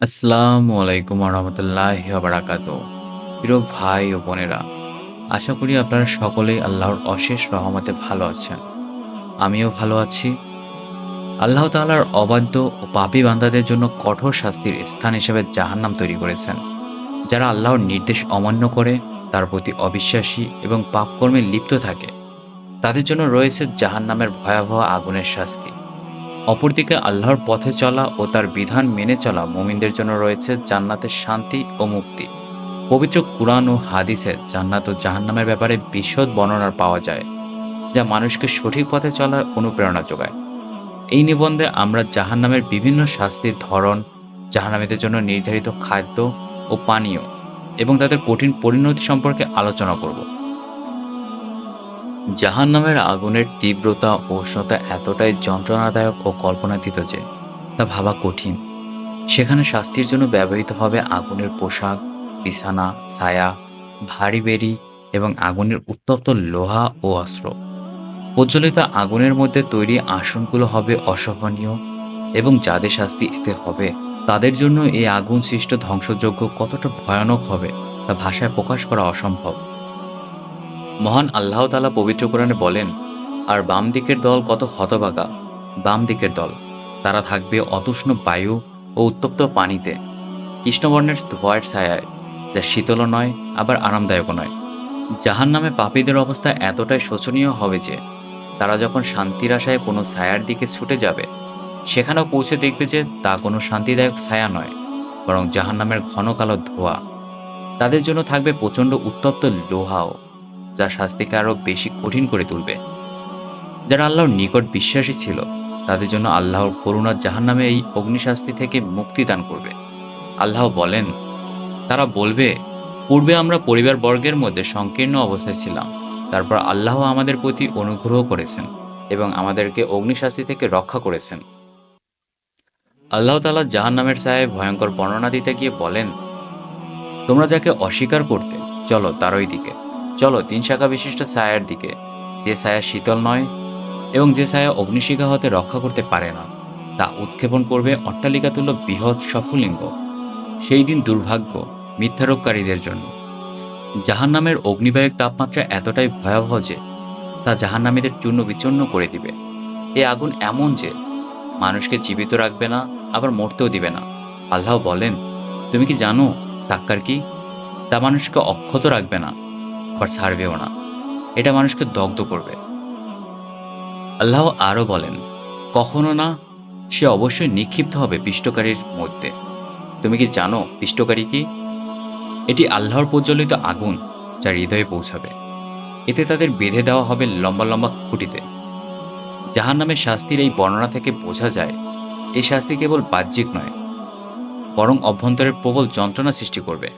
আসসালামু আলাইকুম রহমতুল্লাহ বারাকাত প্রিয় ভাই ও বোনেরা, আশা করি আপনারা সকলেই আল্লাহর অশেষ রহমতে ভালো আছেন। আমিও ভালো আছি। আল্লাহ তাআলার অবাধ্য ও পাপী বান্দাদের জন্য কঠোর শাস্তির স্থান হিসেবে জাহান্নাম তৈরি করেছেন। যারা আল্লাহর নির্দেশ অমান্য করে, তার প্রতি অবিশ্বাসী এবং পাপকর্মে লিপ্ত থাকে, তাদের জন্য রয়েছে জাহান্নামের ভয়াবহ আগুনের শাস্তি। অপরদিকে আল্লাহর পথে চলা ও তার বিধান মেনে চলা মুমিনদের জন্য রয়েছে জান্নাতের শান্তি ও মুক্তি। পবিত্র কুরআন ও হাদিসে জান্নাত ও জাহান্নামের ব্যাপারে বিশদ বর্ণনা পাওয়া যায়, যা মানুষকে সঠিক পথে চলার অনুপ্রেরণা যোগায়। এই নিবন্ধে আমরা জাহান্নামের বিভিন্ন শাস্তির ধরন, জাহান্নামীদের জন্য নির্ধারিত খাদ্য ও পানীয় এবং তাদের কঠিন পরিণতি সম্পর্কে আলোচনা করব। জাহান নামের আগুনের তীব্রতা ও উষ্ণতা এতটাই যন্ত্রণাদায়ক ও কল্পনাতীত যে, তা ভাবা কঠিন। সেখানে শাস্তির জন্য ব্যবহৃত হবে আগুনের পোশাক, বিছানা, ছায়া, ভারী বেরি এবং আগুনের উত্তপ্ত লোহা ও অস্ত্র। প্রজ্বলিত আগুনের মধ্যে তৈরি আসনগুলো হবে অসহনীয় এবং যাদের শাস্তি এতে হবে, তাদের জন্য এই আগুন সৃষ্ট ধ্বংসযজ্ঞ কতটা ভয়ানক হবে, তা ভাষায় প্রকাশ করা অসম্ভব। মহান আল্লাহ তালা পবিত্র কোরআনে বলেন, আর বাম দিকের দল কত হতবাগা বাম দিকের দল, তারা থাকবে অতুষ্ণ বায়ু ও উত্তপ্ত পানিতে। কৃষ্ণবর্ণের ধোয়ার ছায়ায়, যা শীতলও নয়, আবার আরামদায়কও নয়। জাহান নামে পাপীদের অবস্থা এতটাই শোচনীয় হবে যে, তারা যখন শান্তির আশায় কোনো ছায়ার দিকে ছুটে যাবে, সেখানেও পৌঁছে দেখবে যে তা কোনো শান্তিদায়ক ছায়া নয়, বরং জাহান নামের ঘন কালো ধোয়া। তাদের জন্য থাকবে প্রচণ্ড উত্তপ্ত লোহাও। যা শাস্তিকে আরও বেশি কঠিন করে তুলবে। যারা আল্লাহর নিকট বিশ্বাসী ছিল, তাদের জন্য আল্লাহর করুণা জাহান নামে এই অগ্নিশাস্তি থেকে মুক্তি দান করবে। আল্লাহ বলেন, তারা বলবে, পূর্বে আমরা পরিবার বর্গের মধ্যে সংকীর্ণ অবস্থায় ছিলাম। তারপর আল্লাহ আমাদের প্রতি অনুগ্রহ করেছেন এবং আমাদেরকে অগ্নিশাস্তি থেকে রক্ষা করেছেন। আল্লাহ তালা জাহান নামের ছায় ভয়ঙ্কর বর্ণনা দিতে গিয়ে বলেন, তোমরা যাকে অস্বীকার করতে, চলো তারই দিকে। চলো তিন শাখা বিশিষ্ট ছায়ার দিকে, যে ছায়া শীতল নয় এবং যে ছায়া অগ্নিশিখা হতে রক্ষা করতে পারে না, তা উৎক্ষেপণ করবে অট্টালিকা তুল্য বৃহৎ সফলিঙ্গ সেই দিন দুর্ভাগ্য মিথ্যারোপকারীদের জন্য। জাহান নামের অগ্নিবায়ক তাপমাত্রা এতটাই ভয়াবহ যে, তা জাহান্নামীদের চূর্ণ বিচূর্ণ করে দিবে। এ আগুন এমন যে, মানুষকে জীবিত রাখবে না, আবার মরতেও দিবে না। আল্লাহ বলেন, তুমি কি জানো সাক্কার কি? তা মানুষকে অক্ষত রাখবে না। আবার ছাড়বেও না। এটা মানুষকে দগ্ধ করবে। আল্লাহ আরও বলেন, কখনো না, সে অবশ্যই নিক্ষিপ্ত হবে পিষ্টকারীর মধ্যে। তুমি কি জানো পিষ্টকারী কি? এটি আল্লাহর প্রজ্বলিত আগুন যা হৃদয়ে পৌঁছাবে। এতে তাদের বেঁধে দেওয়া হবে লম্বা লম্বা খুঁটিতে। জাহান নামের শাস্তির এই বর্ণনা থেকে বোঝা যায়, এই শাস্তি কেবল বাহ্যিক নয়, বরং অভ্যন্তরের প্রবল যন্ত্রণা সৃষ্টি করবে।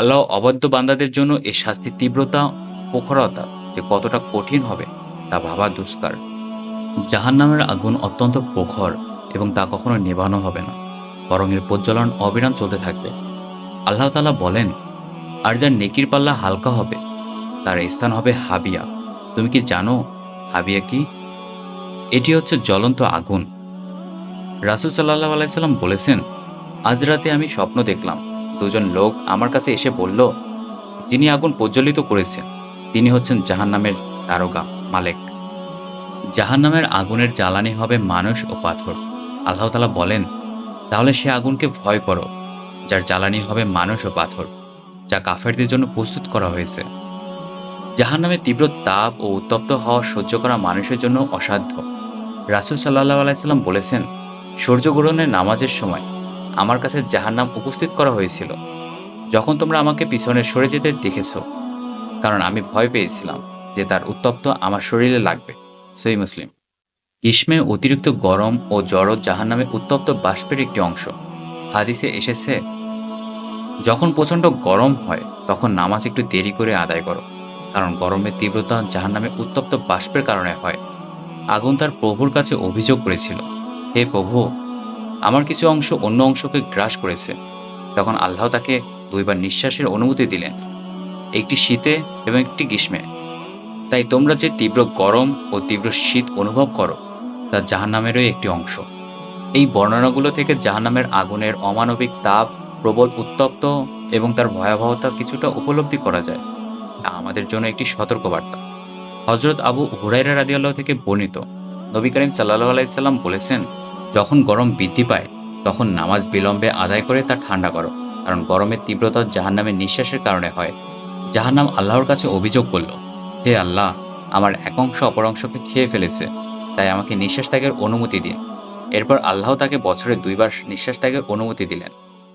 আল্লাহ অবাধ্য বান্দাদের জন্য এই শাস্তির তীব্রতা প্রখরতা যে কতটা কঠিন হবে তা ভাবা দুষ্কার। জাহান নামের আগুন অত্যন্ত প্রখর এবং তা কখনো নেভানো হবে না। বরং এর প্রজ্বলন অবিরাম চলতে থাকবে। আল্লাহ তালা বলেন, আর যার নেকির পাল্লা হালকা হবে, তার স্থান হবে হাবিয়া। তুমি কি জানো হাবিয়া কি? এটি হচ্ছে জ্বলন্ত আগুন। রাসুল সাল্লাহ আলাইসাল্লাম বলেছেন, আজ রাতে আমি স্বপ্ন দেখলাম দুজন লোক আমার কাছে এসে বলল, যিনি আগুন প্রজ্বলিত করেছেন, তিনি হচ্ছেন জাহান্নামের তারকা মালেক। জাহান্নামের আগুনের জ্বালানি হবে মানুষ ও পাথর। আল্লাহ তালা বলেন, তাহলে সে আগুনকে ভয় করো, যার জ্বালানি হবে মানুষ ও পাথর, যা কাফেরদের জন্য প্রস্তুত করা হয়েছে। জাহান্নামের তীব্র তাপ ও উত্তপ্ত হওয়া সহ্য করা মানুষের জন্য অসাধ্য। রাসুল সাল্লাহ আলাইসাল্লাম বলেছেন সূর্যগ্রহণের নামাজের সময় আমার কাছে জাহান্নাম উপস্থিত করা হয়েছিল। যখন তোমরা আমাকে পিছনে সরে যেতে দেখেছ, কারণ আমি ভয় পেয়েছিলাম যে তার উত্তপ্ত আমার শরীরে লাগবে। সই মুসলিম। গ্রীষ্মে অতিরিক্ত গরম ও জড় জাহান্নামে উত্তপ্ত বাষ্পের একটি অংশ। হাদিসে এসেছে, যখন প্রচণ্ড গরম হয়, তখন নামাজ একটু দেরি করে আদায় করো, কারণ গরমের তীব্রতা জাহান্নামে উত্তপ্ত বাষ্পের কারণে হয়। আগুন তার প্রভুর কাছে অভিযোগ করেছিল, হে প্রভু আমার কিছু অংশ অন্য অংশকে গ্রাস করেছে। তখন আল্লাহ তাকে দুইবার নিঃশ্বাসের অনুমতি দিলেন, একটি শীতে এবং একটি গ্রীষ্মে। তাই তোমরা যে তীব্র গরম ও তীব্র শীত অনুভব করো, তা জাহান্নামেরই একটি অংশ। এই বর্ণনাগুলো থেকে জাহান্নামের আগুনের অমানবিক তাপ প্রবল উত্তপ্ত এবং তার ভয়াবহতা কিছুটা উপলব্ধি করা যায়, তা আমাদের জন্য একটি সতর্কবার্তা। হজরত আবু হুরাইরা রাদিয়াল্লাহ থেকে বর্ণিত, নবী করিম সাল্লাহ আলাইসাল্লাম বলেছেন যখন গরম বৃদ্ধি পায়, তখন নামাজ বিলম্বে আদায় করে তা ঠান্ডা করো, কারণ গরমের তীব্রতা জাহান্নামের নিঃশ্বাসের কারণে হয়। জাহান্নাম আল্লাহর কাছে অভিযোগ করল, হে আল্লাহ, আমার এক অংশ অপর অংশকে খেয়ে ফেলেছে, তাই আমাকে নিঃশ্বাস ত্যাগের অনুমতি দিন। এরপর আল্লাহ তাকে বছরে দুইবার নিঃশ্বাস ত্যাগের অনুমতি দিলেন,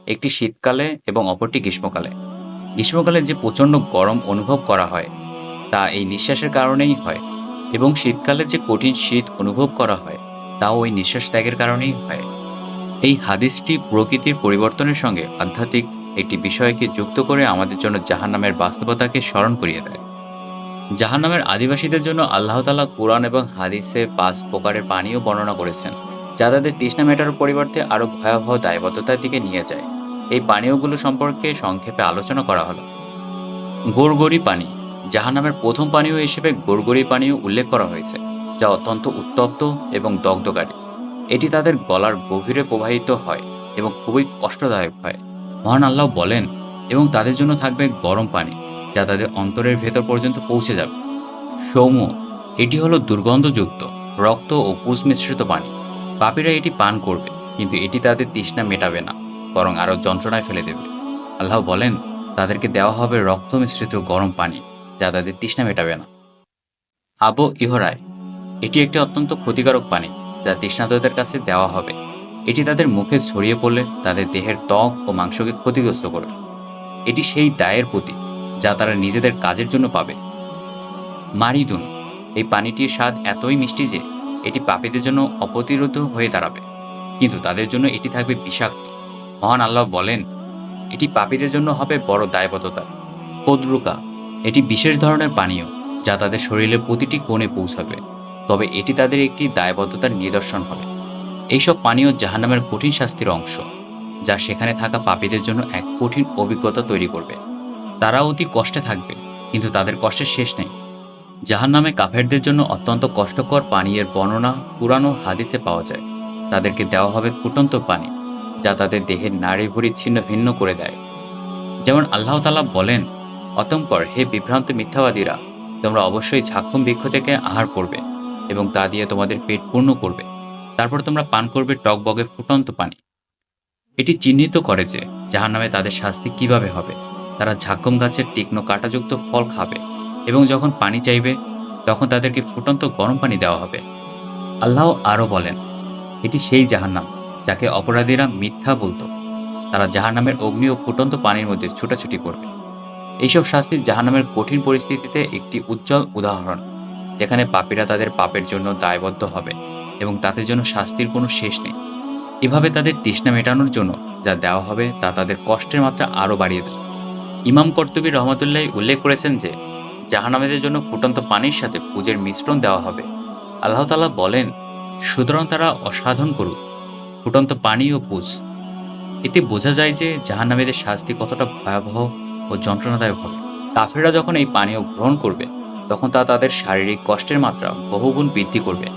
একটি শীতকালে এবং অপরটি গ্রীষ্মকালে। গ্রীষ্মকালে যে প্রচণ্ড গরম অনুভব করা হয়, তা এই নিঃশ্বাসের কারণেই হয়, এবং শীতকালে যে কঠিন শীত অনুভব করা হয় তাও ওই নিঃশ্বাস ত্যাগের কারণেই হয়। এই হাদিসটি প্রকৃতির পরিবর্তনের সঙ্গে আধ্যাত্মিক একটি বিষয়কে যুক্ত করে আমাদের জন্য জাহান্নামের বাস্তবতাকে স্মরণ করিয়ে দেয়। জাহান্নামের আদিবাসীদের জন্য আল্লাহ তালা কোরআন এবং হাদিসে পাঁচ প্রকারের পানীয় বর্ণনা করেছেন, যা তাদের তৃষ্ণা মেটার পরিবর্তে আরও ভয়াবহ দায়বদ্ধতার দিকে নিয়ে যায়। এই পানীয়গুলো সম্পর্কে সংক্ষেপে আলোচনা করা হলো। গোরগরি পানি, জাহান্নামের প্রথম পানীয় হিসেবে গোরগরি পানীয় উল্লেখ করা হয়েছে। যা অত্যন্ত উত্তপ্ত এবং দগ্ধকারী। এটি তাদের গলার গভীরে প্রবাহিত হয় এবং খুবই কষ্টদায়ক হয়। মহান আল্লাহ বলেন, এবং তাদের জন্য থাকবে গরম পানি, যা তাদের অন্তরের ভেতর পর্যন্ত পৌঁছে যাবে। সৌম্য, এটি হলো দুর্গন্ধযুক্ত, রক্ত ও পুষ মিশ্রিত পানি। পাপীরা এটি পান করবে, কিন্তু এটি তাদের তৃষ্ণা মেটাবে না, বরং আরও যন্ত্রণায় ফেলে দেবে। আল্লাহ বলেন, তাদেরকে দেওয়া হবে রক্ত মিশ্রিত গরম পানি, যা তাদের তৃষ্ণা মেটাবে না। আবো ইহরায় এটি একটি অত্যন্ত ক্ষতিকারক পানি, যা তৃষ্ণাতদের কাছে দেওয়া হবে। এটি তাদের মুখে ছড়িয়ে পড়লে তাদের দেহের ত্বক ও মাংসকে ক্ষতিগ্রস্ত করবে। এটি সেই দায়ের প্রতি যা তারা নিজেদের কাজের জন্য পাবে। মারিদুন, এই পানিটির স্বাদ এতই মিষ্টি যে এটি পাপীদের জন্য অপ্রতিরোধ হয়ে দাঁড়াবে। কিন্তু তাদের জন্য এটি থাকবে বিষাক্ত। মহান আল্লাহ বলেন, এটি পাপীদের জন্য হবে বড় দায়বদ্ধতা। কদরুকা এটি বিশেষ ধরনের পানীয় যা তাদের শরীরের প্রতিটি কোণে পৌঁছাবে। তবে এটি তাদের একটি দায়বদ্ধতার নিদর্শন হবে। এইসব পানীয় জাহান্নামের কঠিন শাস্তির অংশ, যা সেখানে থাকা পাপীদের জন্য এক কঠিন অভিজ্ঞতা তৈরি করবে। তারা অতি কষ্টে থাকবে, কিন্তু তাদের কষ্টের শেষ নেই। জাহান্নামে কাফেরদের জন্য অত্যন্ত কষ্টকর পানীয়ের বর্ণনা পুরানো হাদিসে পাওয়া যায়। তাদেরকে দেওয়া হবে ফুটন্ত পানি, যা তাদের দেহের নাড়ি ভুড়ি ছিন্ন ভিন্ন করে দেয়। যেমন আল্লাহ তালা বলেন, অতঃপর হে বিভ্রান্ত মিথ্যাবাদীরা, তোমরা অবশ্যই ঝাক্ষম বৃক্ষ থেকে আহার করবে। এবং তা দিয়ে তোমাদের পেট পূর্ণ করবে। তারপর তোমরা পান করবে টকবগে ফুটন্ত পানি। এটি চিহ্নিত করে যে জাহান্নামে তাদের শাস্তি কীভাবে হবে। তারা ঝাক্কম গাছের তীক্ষ্ণ কাঁটাযুক্ত ফল খাবে এবং যখন পানি চাইবে, তখন তাদেরকে ফুটন্ত গরম পানি দেওয়া হবে। আল্লাহ আরও বলেন, এটি সেই জাহান্নাম যাকে অপরাধীরা মিথ্যা বলতো। তারা জাহান্নামের অগ্নি ও ফুটন্ত পানির মধ্যে ছুটাছুটি করবে। এইসব শাস্তি জাহান্নামের কঠিন পরিস্থিতিতে একটি উজ্জ্বল উদাহরণ। যেখানে পাপীরা তাদের পাপের জন্য দায়বদ্ধ হবে এবং তাদের জন্য শাস্তির কোনো শেষ নেই। এভাবে তাদের তৃষ্ণা মেটানোর জন্য যা দেওয়া হবে তা তাদের কষ্টের মাত্রা আরও বাড়িয়ে দেবে। ইমাম কর্তুবী রহমতুল্লাহ উল্লেখ করেছেন যে জাহানামেদের জন্য ফুটন্ত পানির সাথে পুজের মিশ্রণ দেওয়া হবে। আল্লাহ তালা বলেন, সুতরাং তারা অসাধন করুক, ফুটন্ত পানি ও পুজ। এতে বোঝা যায় যে জাহান্নামীদের শাস্তি কতটা ভয়াবহ ও যন্ত্রণাদায়ক হবে। কাফেররা যখন এই পানীয় গ্রহণ করবে তখন তা তাদের শারীরিক কষ্টের মাত্রা বহুগুণ বৃদ্ধি করবে।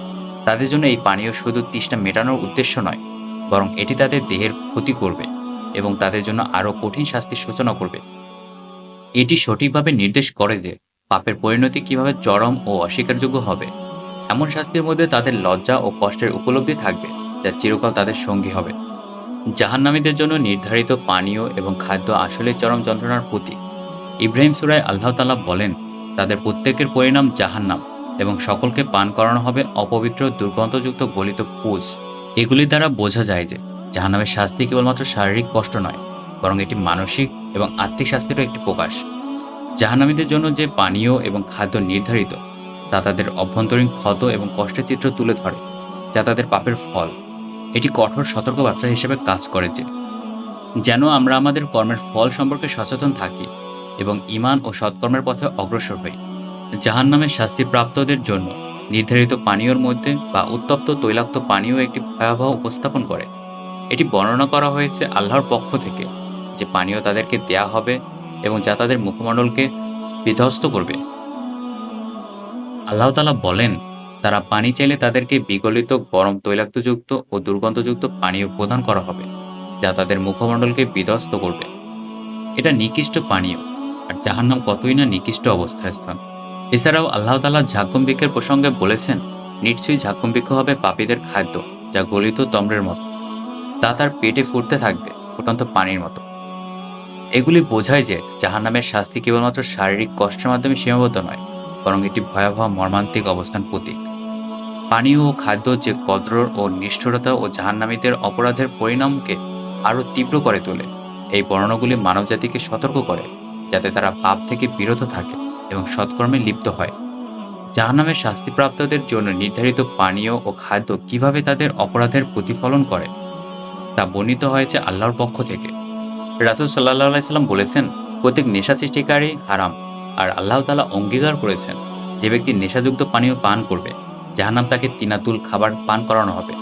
তাদের জন্য এই পানীয় শুধু তৃষ্ণা মেটানোর উদ্দেশ্য নয়, বরং এটি তাদের দেহের ক্ষতি করবে এবং তাদের জন্য আরও কঠিন শাস্তির সূচনা করবে। এটি সঠিকভাবে নির্দেশ করে যে পাপের পরিণতি কীভাবে চরম ও অস্বীকারযোগ্য হবে। এমন শাস্তির মধ্যে তাদের লজ্জা ও কষ্টের উপলব্ধি থাকবে যা চিরকাল তাদের সঙ্গী হবে। জাহান্নামীদের জন্য নির্ধারিত পানীয় এবং খাদ্য আসলে চরম যন্ত্রণার প্রতি ইব্রাহিম সুরায় আল্লাহ তালা বলেন তাদের প্রত্যেকের পরিণাম জাহান্নাম এবং সকলকে পান করানো হবে অপবিত্র, দুর্গন্ধযুক্ত, গলিত পুজ এগুলি দ্বারা বোঝা যায় যে জাহান্নামের শাস্তি কেবলমাত্র শারীরিক কষ্ট নয়, বরং এটি মানসিক এবং আত্মিক শাস্তিরও একটি প্রকাশ। জাহান্নামীদের জন্য যে পানীয় এবং খাদ্য নির্ধারিত, তা তাদের অভ্যন্তরীণ ক্ষত এবং কষ্টের চিত্র তুলে ধরে, যা তাদের পাপের ফল। এটি কঠোর সতর্কবার্তা হিসেবে কাজ করে যে, যেন আমরা আমাদের কর্মের ফল সম্পর্কে সচেতন থাকি এবং ইমান ও সৎকর্মের পথে অগ্রসর হই। জাহান্নামের শাস্তিপ্রাপ্তদের জন্য নির্ধারিত পানীয়র মধ্যে বা উত্তপ্ত তৈলাক্ত পানীয় একটি ভয়াবহ উপস্থাপন করে। এটি বর্ণনা করা হয়েছে আল্লাহর পক্ষ থেকে যে পানীয় তাদেরকে দেয়া হবে এবং যা তাদের মুখমণ্ডলকে বিধ্বস্ত করবে। আল্লাহ তালা বলেন, তারা পানি চাইলে তাদেরকে বিগলিত, গরম তৈলাক্তযুক্ত ও দুর্গন্ধযুক্ত পানীয় প্রদান করা হবে, যা তাদের মুখমণ্ডলকে বিধ্বস্ত করবে। এটা নিকৃষ্ট পানীয়। আর জাহান্নাম কতই না নিকৃষ্ট অবস্থায় স্থান এছাড়াও আল্লাহ তালা ঝাক্কুমবিক্ষের প্রসঙ্গে বলেছেন, নিশ্চয়ই ঝাক্কুমবিক্ষ হবে পাপীদের খাদ্য, যা গলিত তম্রের মতো। তা তার পেটে ফুটতে থাকবে, ফুটন্ত পানির মতো। এগুলি বোঝায় যে জাহান্নামের শাস্তি কেবলমাত্র শারীরিক কষ্টের মাধ্যমে সীমাবদ্ধ নয়, বরং এটি ভয়াবহ মর্মান্তিক অবস্থান প্রতীক। পানীয় ও খাদ্য যে কদর ও নিষ্ঠুরতা ও জাহান্নামীদের অপরাধের পরিণামকে আরও তীব্র করে তোলে, এই বর্ণনাগুলি মানবজাতিকে সতর্ক করে। যাতে তারা পাপ থেকে বিরত থাকে এবং সৎকর্মে লিপ্ত হয়। জাহান্নামের শাস্তিপ্রাপ্তদের জন্য নির্ধারিত পানীয় ও খাদ্য কীভাবে তাদের অপরাধের প্রতিফলন করে, তা বর্ণিত হয়েছে আল্লাহর পক্ষ থেকে। রাসুল সাল্লাহ আলাইসাল্লাম বলেছেন, প্রত্যেক নেশা সৃষ্টিকারী হারাম, আর আল্লাহ তালা অঙ্গীকার করেছেন, যে ব্যক্তি নেশাযুক্ত পানীয় পান করবে, জাহান্নাম তাকে তিনাতুল খাবার পান করানো হবে।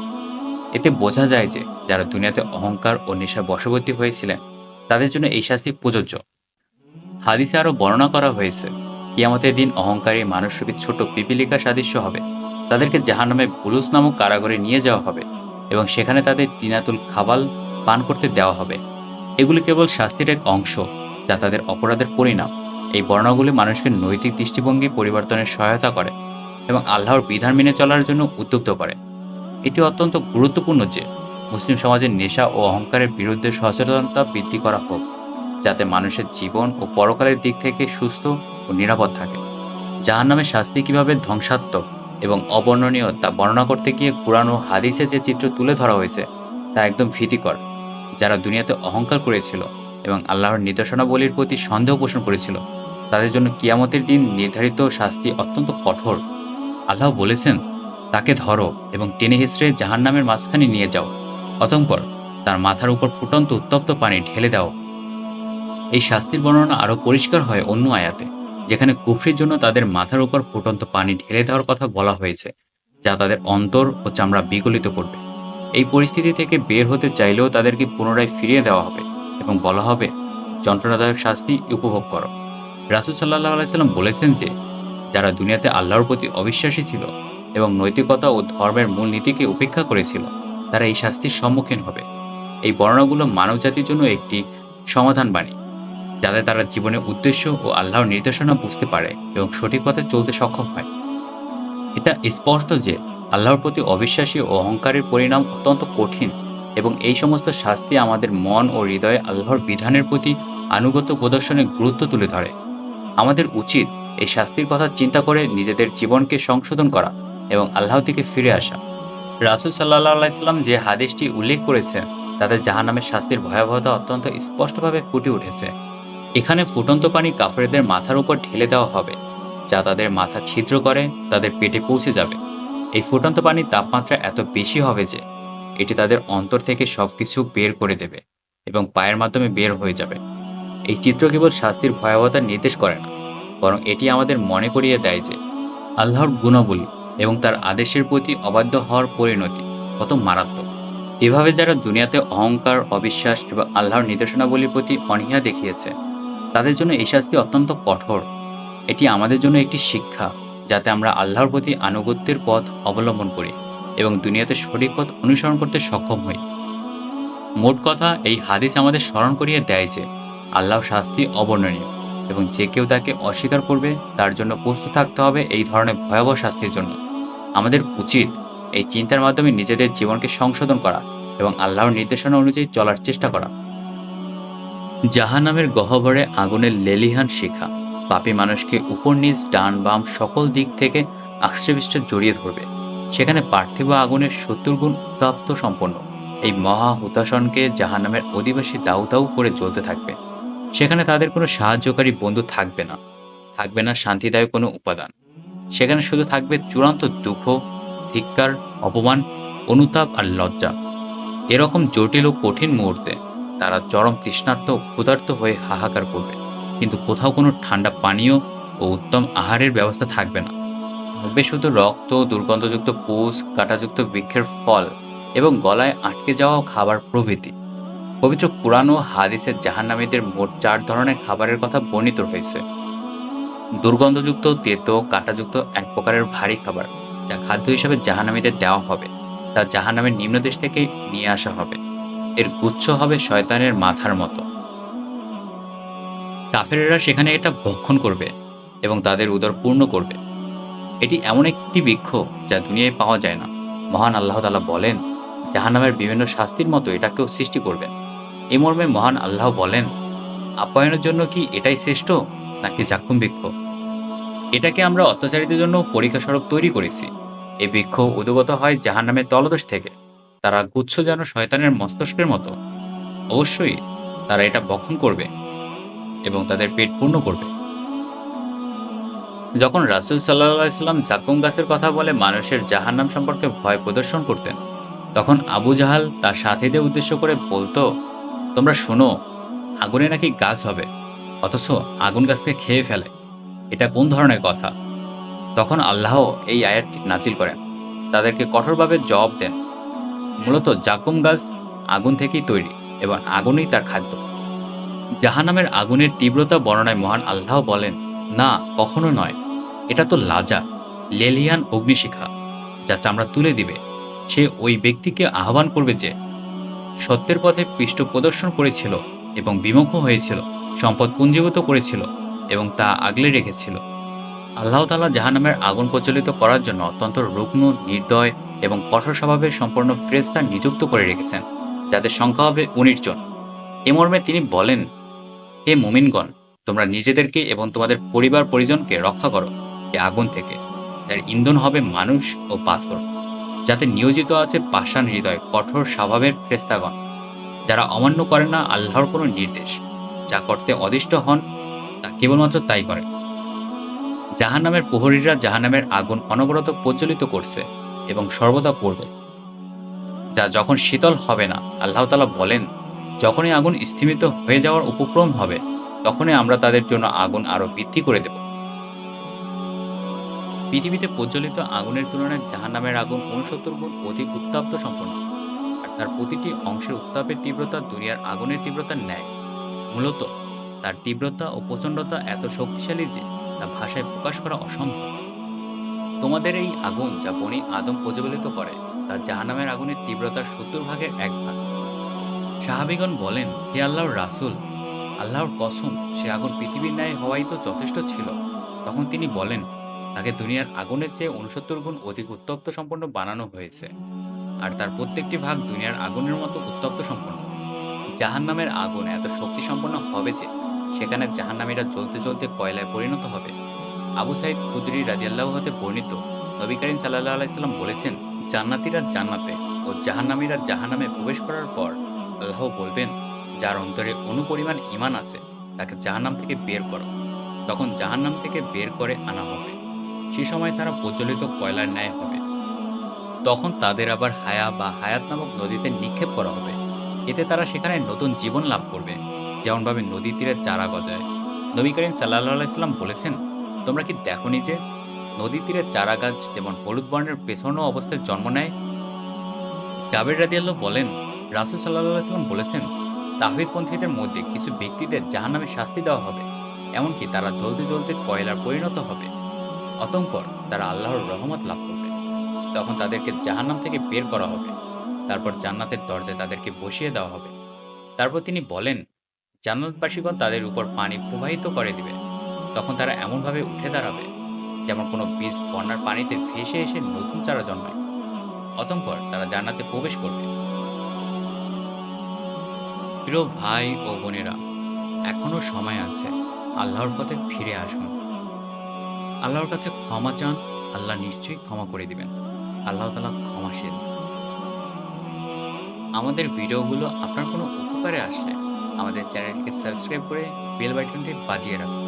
এতে বোঝা যায় যে, যারা দুনিয়াতে অহংকার ও নেশা বশবর্তী হয়েছিলেন, তাদের জন্য এই শাস্তি প্রযোজ্য। হাদিসে আরও বর্ণনা করা হয়েছে, কিয়ামতের দিন অহংকারী মানুষরূপী ছোট পিপিলিকা সাদৃশ্য হবে। তাদেরকে জাহান্নামে বুলুস নামক কারাগারে নিয়ে যাওয়া হবে এবং সেখানে তাদের তিনাতুল খাবাল পান করতে দেওয়া হবে। এগুলি কেবল শাস্তির এক অংশ, যা তাদের অপরাধের পরিণাম। এই বর্ণাগুলি মানুষকে নৈতিক দৃষ্টিভঙ্গি পরিবর্তনের সহায়তা করে এবং আল্লাহর বিধান মেনে চলার জন্য উদ্যুক্ত করে। এটি অত্যন্ত গুরুত্বপূর্ণ যে, মুসলিম সমাজের নেশা ও অহংকারের বিরুদ্ধে সচেতনতা বৃদ্ধি করা হোক। যাতে মানুষের জীবন ও পরকালের দিক থেকে সুস্থ ও নিরাপদ থাকে। জাহান নামের শাস্তি কীভাবে ধ্বংসাত্মক এবং অবর্ণনীয় তা বর্ণনা করতে গিয়ে কোরআন ও হাদিসে যে চিত্র তুলে ধরা হয়েছে, তা একদম ভীতিকর, যারা দুনিয়াতে অহংকার করেছিল এবং আল্লাহর নির্দেশনাবলীর প্রতি সন্দেহ পোষণ করেছিল, তাদের জন্য কিয়ামতের দিন নির্ধারিত শাস্তি অত্যন্ত কঠোর। আল্লাহ বলেছেন, তাকে ধরো এবং টেনে হিসড়ে জাহান নামের মাঝখানে নিয়ে যাও। অতঙ্কর তার মাথার উপর ফুটন্ত উত্তপ্ত পানি ঢেলে দাও এই শাস্তির বর্ণনা আরও পরিষ্কার হয় অন্য আয়াতে, যেখানে কুফরির জন্য তাদের মাথার উপর ফুটন্ত পানি ঢেলে দেওয়ার কথা বলা হয়েছে, যা তাদের অন্তর ও চামড়া বিগলিত করবে। এই পরিস্থিতি থেকে বের হতে চাইলেও তাদেরকে পুনরায় ফিরিয়ে দেওয়া হবে এবং বলা হবে, যন্ত্রণাদায়ক শাস্তি উপভোগ করো। রাসুল সাল্লাহ আলাইসাল্লাম বলেছেন যে, যারা দুনিয়াতে আল্লাহর প্রতি অবিশ্বাসী ছিল এবং নৈতিকতা ও ধর্মের মূল নীতিকে উপেক্ষা করেছিল, তারা এই শাস্তির সম্মুখীন হবে। এই বর্ণনাগুলো মানবজাতির জন্য একটি সমাধান বাণী। যাতে তারা জীবনের উদ্দেশ্য ও আল্লাহর নির্দেশনা বুঝতে পারে এবং সঠিক পথে চলতে সক্ষম হয়। এটা স্পষ্ট যে আল্লাহর প্রতি অবিশ্বাসী ও অহংকারের পরিণাম অত্যন্ত কঠিন এবং এই সমস্ত শাস্তি আমাদের মন ও হৃদয়ে আল্লাহর বিধানের প্রতি আনুগত্য প্রদর্শনে গুরুত্ব তুলে ধরে। আমাদের উচিত এই শাস্তির কথা চিন্তা করে নিজেদের জীবনকে সংশোধন করা এবং আল্লাহ থেকে ফিরে আসা। রাসুল সাল্লাহ আলাইসাল্লাম যে হাদিসটি উল্লেখ করেছেন তাদের জাহান্নামের শাস্তির ভয়াবহতা অত্যন্ত স্পষ্টভাবে ফুটে উঠেছে। এখানে ফুটন্ত পানি কাফেরদের মাথার উপর ঢেলে দেওয়া হবে, যা তাদের মাথা ছিদ্র করে তাদের পেটে পৌঁছে যাবে। এই ফুটন্ত পানির তাপমাত্রা এত বেশি হবে যে, এটি তাদের অন্তর থেকে সবকিছু বের করে দেবে এবং পায়ের মাধ্যমে বের হয়ে যাবে। এই চিত্র কেবল শাস্তির ভয়াবহতা নির্দেশ করে না, বরং এটি আমাদের মনে করিয়ে দেয় যে, আল্লাহর গুণাবলী এবং তার আদেশের প্রতি অবাধ্য হওয়ার পরিণতি কত মারাত্মক। এভাবে যারা দুনিয়াতে অহংকার, অবিশ্বাস এবং আল্লাহর নির্দেশনাবলীর প্রতি অনীহা দেখিয়েছে তাদের জন্য এই শাস্তি অত্যন্ত কঠোর। এটি আমাদের জন্য একটি শিক্ষা, যাতে আমরা আল্লাহর প্রতি আনুগত্যের পথ অবলম্বন করি এবং দুনিয়াতে সঠিক পথ অনুসরণ করতে সক্ষম হই। মোট কথা, এই হাদিস আমাদের স্মরণ করিয়ে দেয় যে আল্লাহ শাস্তি অবর্ণনীয় এবং যে কেউ তাকে অস্বীকার করবে, তার জন্য প্রস্তুত থাকতে হবে এই ধরনের ভয়াবহ শাস্তির জন্য। আমাদের উচিত এই চিন্তার মাধ্যমে নিজেদের জীবনকে সংশোধন করা এবং আল্লাহর নির্দেশনা অনুযায়ী চলার চেষ্টা করা। জাহান্নামের গহ্বরে আগুনের লেলিহান শিখা। পাপী মানুষকে উপর নিচ, ডান, বাম সকল দিক থেকে আশ্রবিষ্টে জড়িয়ে ধরবে। সেখানে পার্থিব আগুনের সত্তর গুণ উত্তাপ্ত সম্পন্ন। এই মহা হুতাসনকে জাহান্নামের অধিবাসী দাউ দাউ করে জ্বলতে থাকবে। সেখানে তাদের কোনো সাহায্যকারী বন্ধু থাকবে না। থাকবে না শান্তিদায়ক কোনো উপাদান। সেখানে শুধু থাকবে চূড়ান্ত দুঃখ, ধিক্কার, অপমান, অনুতাপ আর লজ্জা। এরকম জটিল ও কঠিন মুহূর্তে তারা চরম তৃষ্ণার্ত ক্ষুধার্ত হয়ে হাহাকার করবে। কিন্তু কোথাও কোনো ঠান্ডা পানীয় ও উত্তম আহারের ব্যবস্থা থাকবে না। থাকবে শুধু রক্ত, দুর্গন্ধযুক্ত পুষ, কাঁটাযুক্ত বৃক্ষের ফল এবং গলায় আটকে যাওয়া খাবার প্রভৃতি। পবিত্র পুরাণ ও হাদিসের জাহান্নামীদের মোট চার ধরনের খাবারের কথা বর্ণিত হয়েছে দুর্গন্ধযুক্ত, তেতো, কাঁটাযুক্ত এক প্রকারের ভারী খাবার, যা খাদ্য হিসাবে জাহান্নামীদের দেওয়া হবে। তা জাহান্নামের নিম্নদেশ থেকে নিয়ে আসা হবে। এর গুচ্ছ হবে শয়তানের মাথার মতো। কাফেরেরা সেখানে এটা ভক্ষণ করবে এবং তাদের উদর পূর্ণ করবে। এটি এমন একটি বৃক্ষ যা দুনিয়ায় পাওয়া যায় না। মহান আল্লাহ তালা বলেন, জাহান্নামের বিভিন্ন শাস্তির মতো এটাকেও সৃষ্টি করবেন। এ মর্মে মহান আল্লাহ বলেন, আপ্যায়নের জন্য কি এটাই শ্রেষ্ঠ নাকি জাক্ষুম বৃক্ষ? এটাকে আমরা অত্যাচারীদের জন্য পরীক্ষা স্বরূপ তৈরি করেছি। এই বৃক্ষ উদ্গত হয় জাহান্নামের তলদেশ থেকে। তারা গুচ্ছ যেন শয়তানের মস্তিষ্কের মতো। অবশ্যই তারা এটা বক্ষণ করবে এবং তাদের পেট পূর্ণ করবে। যখন রাসুল সাল্লাহ ইসলাম জাকুম গাছের কথা বলে মানুষের জাহান্নাম সম্পর্কে ভয় প্রদর্শন করতেন, তখন আবু জাহাল তার সাথীদের উদ্দেশ্য করে বলতো, তোমরা শোনো, আগুনে নাকি গাছ হবে, অথচ আগুন গাছকে খেয়ে ফেলে। এটা কোন ধরনের কথা? তখন আল্লাহ এই আয়াতটি নাজিল করেন। তাদেরকে কঠোরভাবে জবাব দেন মূলত জাকুম গাছ আগুন থেকেই তৈরি এবং আগুনই তার খাদ্য। জাহান্নামের আগুনের তীব্রতা বর্ণনায় মহান আল্লাহ বলেন, না, কখনো নয়। এটা তো লাজা, লেলিয়ান অগ্নিশিখা, যা চামড়া তুলে দিবে। সে ওই ব্যক্তিকে আহ্বান করবে যে, সত্যের পথে পৃষ্ঠ প্রদর্শন করেছিল এবং বিমুখ হয়েছিল, সম্পদ পুঞ্জীভূত করেছিল এবং তা আগলে রেখেছিল। আল্লাহ তালা জাহান্নামের আগুন প্রচলিত করার জন্য অত্যন্ত রুগ্ন, নির্দয় এবং কঠোর স্বভাবের সম্পূর্ণ ফ্রেস্তা নিযুক্ত করে রেখেছেন, যাদের সংখ্যা হবে উনিশ জন। এ মর্মে তিনি বলেন, হে মুমিনগণ, তোমরা নিজেদেরকে এবং তোমাদের পরিবার পরিজনকে রক্ষা করো এই আগুন থেকে, যার ইন্ধন হবে মানুষ ও পাথর, যাতে নিয়োজিত আছে পাষাণ হৃদয় কঠোর স্বভাবের ফ্রেস্তাগণ, যারা অমান্য করে না আল্লাহর কোনো নির্দেশ, যা করতে অদিষ্ট হন, তা কেবলমাত্র তাই করে। জাহান্নামের প্রহরীরা জাহান্নামের আগুন অনবরত প্রচলিত করছে এবং সর্বদা করবে যা যখন শীতল হবে না, আল্লাহ তালা বলেন, যখনই আগুন স্থিমিত হয়ে যাওয়ার উপক্রম হবে, তখনই আমরা তাদের জন্য আগুন আরও বৃদ্ধি করে দেব। পৃথিবীতে প্রজ্বলিত আগুনের তুলনায় জাহান্নামের আগুন উনসত্তর গুণ অধিক উত্তাপ্ত সম্পন্ন। আর তার প্রতিটি অংশের উত্তাপের তীব্রতা দুনিয়ার আগুনের তীব্রতার ন্যায়। মূলত, তার তীব্রতা ও প্রচণ্ডতা এত শক্তিশালী যে, তা ভাষায় প্রকাশ করা অসম্ভব। তোমাদের এই আগুন যা বনি আদম প্রজ্বলিত করে, তা জাহান্নামের আগুনের তীব্রতার সত্তর ভাগের এক ভাগ। সাহাবিগণ বলেন, হে আল্লাহর রাসূল, আল্লাহর কসম, সে আগুন পৃথিবীর ন্যায় হওয়াই তো যথেষ্ট ছিল। তখন তিনি বলেন, তাকে দুনিয়ার আগুনের চেয়ে উনসত্তর গুণ অধিক উত্তপ্ত সম্পন্ন বানানো হয়েছে, আর তার প্রত্যেকটি ভাগ দুনিয়ার আগুনের মতো উত্তপ্ত সম্পন্ন। জাহান্নামের আগুন এত শক্তি সম্পন্ন হবে যে, সেখানে জাহান্নামীরা জ্বলতে জ্বলতে কয়লায় পরিণত হবে। আবু সাইদ খুদরি রাজিয়াল্লাহ হতে বর্ণিত। নবী করিম সাল্লাহ আলাইসাল্লাম বলেছেন, জান্নাতিরা জান্নাতে ও জাহান্নামীরা জাহান্নামে প্রবেশ করার পর আল্লাহ বলবেন, যার অন্তরে অনুপরিমাণ ইমান আছে, তাকে জাহান্নাম থেকে বের করো। তখন জাহান্নাম থেকে বের করে আনা হবে। সে সময় তারা প্রজ্বলিত কয়লার ন্যায় হবে। তখন তাদের আবার হায়া বা হায়াত নামক নদীতে নিক্ষেপ করা হবে। এতে তারা সেখানে নতুন জীবন লাভ করবে। যেমনভাবে নদী তীরে চারা গজায়। নবী করিম সাল্লাহ আলাইসাল্লাম বলেছেন তোমরা কি দেখনি যে নদী তীরে চারা গাছ যেমন হলুদ বর্ণের পেছনো অবস্থায় জন্ম নেয়? জাবের রাদিয়াল্লাহ বলেন, রাসুল সাল্লাহ সাল্লাম বলেছেন তাহিদপন্থীদের মধ্যে কিছু ব্যক্তিদের জাহান্নামে শাস্তি দেওয়া হবে, এমনকি তারা জ্বলতে জ্বলতে কয়লার পরিণত হবে। অতঙ্কর তারা আল্লাহর রহমত লাভ করবে। তখন তাদেরকে জাহান্নাম থেকে বের করা হবে। তারপর জান্নাতের দরজায় তাদেরকে বসিয়ে দেওয়া হবে। তারপর তিনি বলেন, জান্নাতবাসীগণ তাদের উপর পানি প্রবাহিত করে দিবে। তখন তারা এমনভাবে উঠে দাঁড়াবে যেমন কোনো বীজ বন্যার পানিতে ভেসে এসে নতুন চারা জন্মায়। অতঃপর তারা জান্নাতে প্রবেশ করবে। প্রিয় ভাই ও বোনেরা, এখনও সময় আছে। আল্লাহর পথে ফিরে আসুন। আল্লাহর কাছে ক্ষমা চান, আল্লাহ নিশ্চয়ই ক্ষমা করে দিবেন। আল্লাহ তালা ক্ষমাশীল। আমাদের ভিডিওগুলো আপনার কোনো উপকারে আসলে, আমাদের চ্যানেলটিকে সাবস্ক্রাইব করে বেল বাটনটি বাজিয়ে রাখুন।